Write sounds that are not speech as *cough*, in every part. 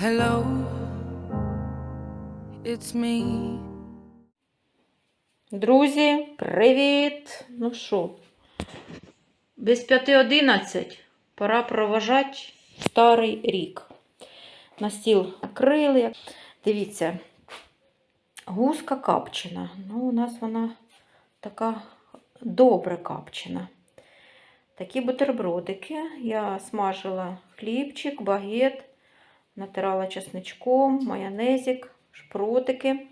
Hello, it's me. Друзі, привіт! Ну що, без 5.11 пора проважати старий рік. На стіл накрили. Дивіться, гуска капчена. Ну, у нас вона така добре капчена. Такі бутербродики. Я смажила хлібчик, багет, натирала чесничком, майонезик, шпротики.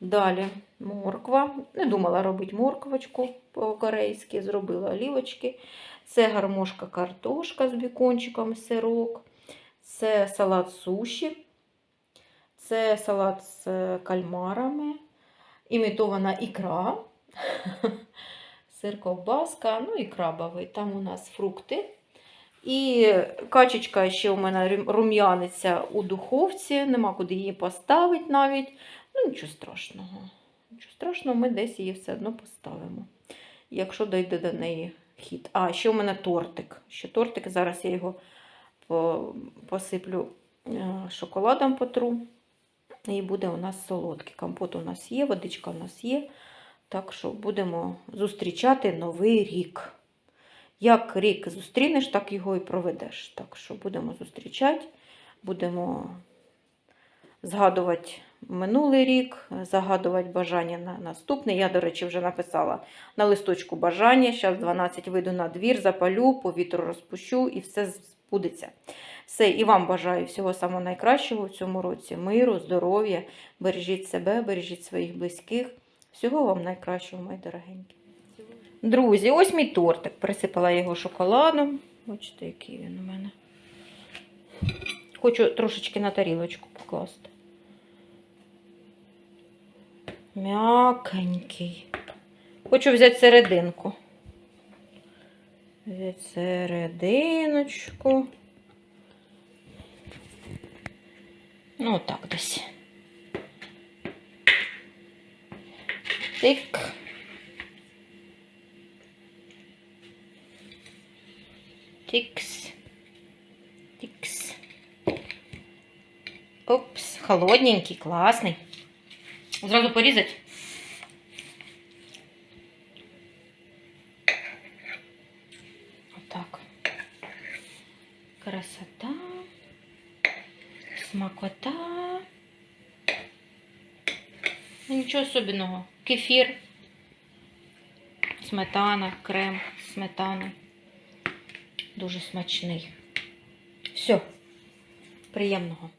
Далі морква. Не думала робити морквочку по-корейськи, зробила олівочки. Це гармошка картошка з бікончиком, сирок. Це салат суші. Це салат з е, кальмарами. Імітована ікра. *laughs* Сир ковбаска, ну і крабовий. Там у нас фрукти. І качечка ще у мене рум'яниться у духовці, нема куди її поставити навіть. Ну, нічого страшного. Нічого страшного, ми десь її все одно поставимо. Якщо дойде до неї хід. А, ще у мене тортик. Ще тортик. Зараз я його посиплю е, шоколадом потру. І буде у нас солодкий. Компот у нас є, водичка у нас є. Так що будемо зустрічати новий рік. Як рік зустрінеш, так його і проведеш. Так що будемо зустрічати, будемо згадувати минулий рік, загадувати бажання на наступний. Я, до речі, вже написала на листочку бажання. Зараз 12 вийду на двір, запалю, повітру розпущу і все збудеться. Все, і вам бажаю всього самого найкращого в цьому році. Миру, здоров'я, бережіть себе, бережіть своїх близьких. Всього вам найкращого, мої дорогенькі. Друзі, ось мій тортик. Присипала його шоколадом. Бачите, який він у мене. Хочу трошечки на тарілочку покласти. М'якенький. Хочу взяти серединку. Взяти серединочку. Ну, так десь. Тик. Тикс. Тикс. Опс, холодненький, класний. Зразу порізати. Отак. Красота. Смакота. Ну, Нічого особенного. Кефір. Сметана, крем, сметана. Дуже смачний. Все. Приємного.